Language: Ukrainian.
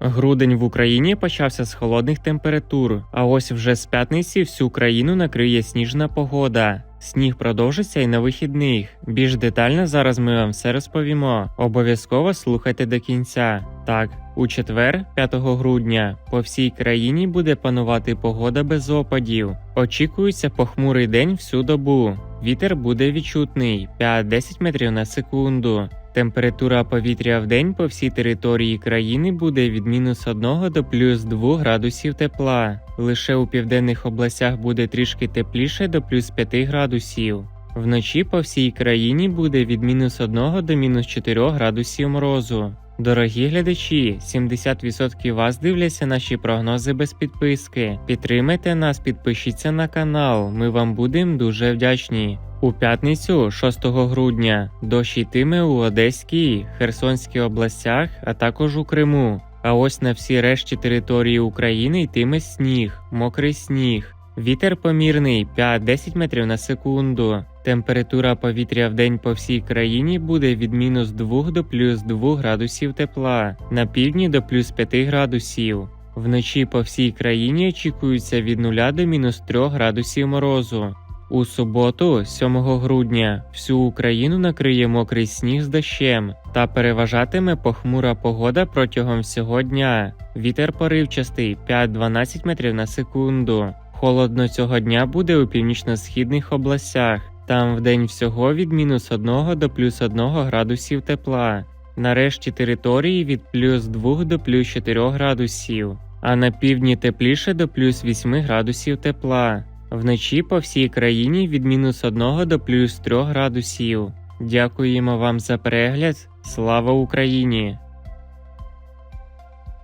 Грудень в Україні почався з холодних температур, а ось вже з п'ятниці всю країну накриє сніжна погода. Сніг продовжиться і на вихідних. Більш детально зараз ми вам все розповімо. Обов'язково слухайте до кінця. Так, у четвер, 5 грудня, по всій країні буде панувати погода без опадів. Очікується похмурий день всю добу. Вітер буде відчутний 5-10 метрів на секунду. Температура повітря в день по всій території країни буде від мінус 1 до плюс 2 градусів тепла. Лише у південних областях буде трішки тепліше до плюс 5 градусів. Вночі по всій країні буде від мінус 1 до мінус 4 градусів морозу. Дорогі глядачі, 70% вас дивляться наші прогнози без підписки. Підтримайте нас, підпишіться на канал. Ми вам будемо дуже вдячні. У п'ятницю, 6 грудня, дощ йтиме у Одеській, Херсонській областях, а також у Криму. А ось на всій решті території України йтиме сніг, мокрий сніг. Вітер помірний 5-10 метрів на секунду. Температура повітря в день по всій країні буде від мінус 2 до плюс 2 градусів тепла, на півдні до плюс 5 градусів. Вночі по всій країні очікується від 0 до мінус 3 градусів морозу. У суботу, 7 грудня, всю Україну накриє мокрий сніг з дощем та переважатиме похмура погода протягом всього дня. Вітер поривчастий 5-12 метрів на секунду. Холодно цього дня буде у північно-східних областях. Там вдень всього від мінус 1 до плюс 1 градусів тепла. Нарешті території від плюс 2 до плюс 4 градусів, а на півдні тепліше до плюс 8 градусів тепла. Вночі по всій країні від мінус 1 до плюс 3 градусів. Дякуємо вам за перегляд. Слава Україні!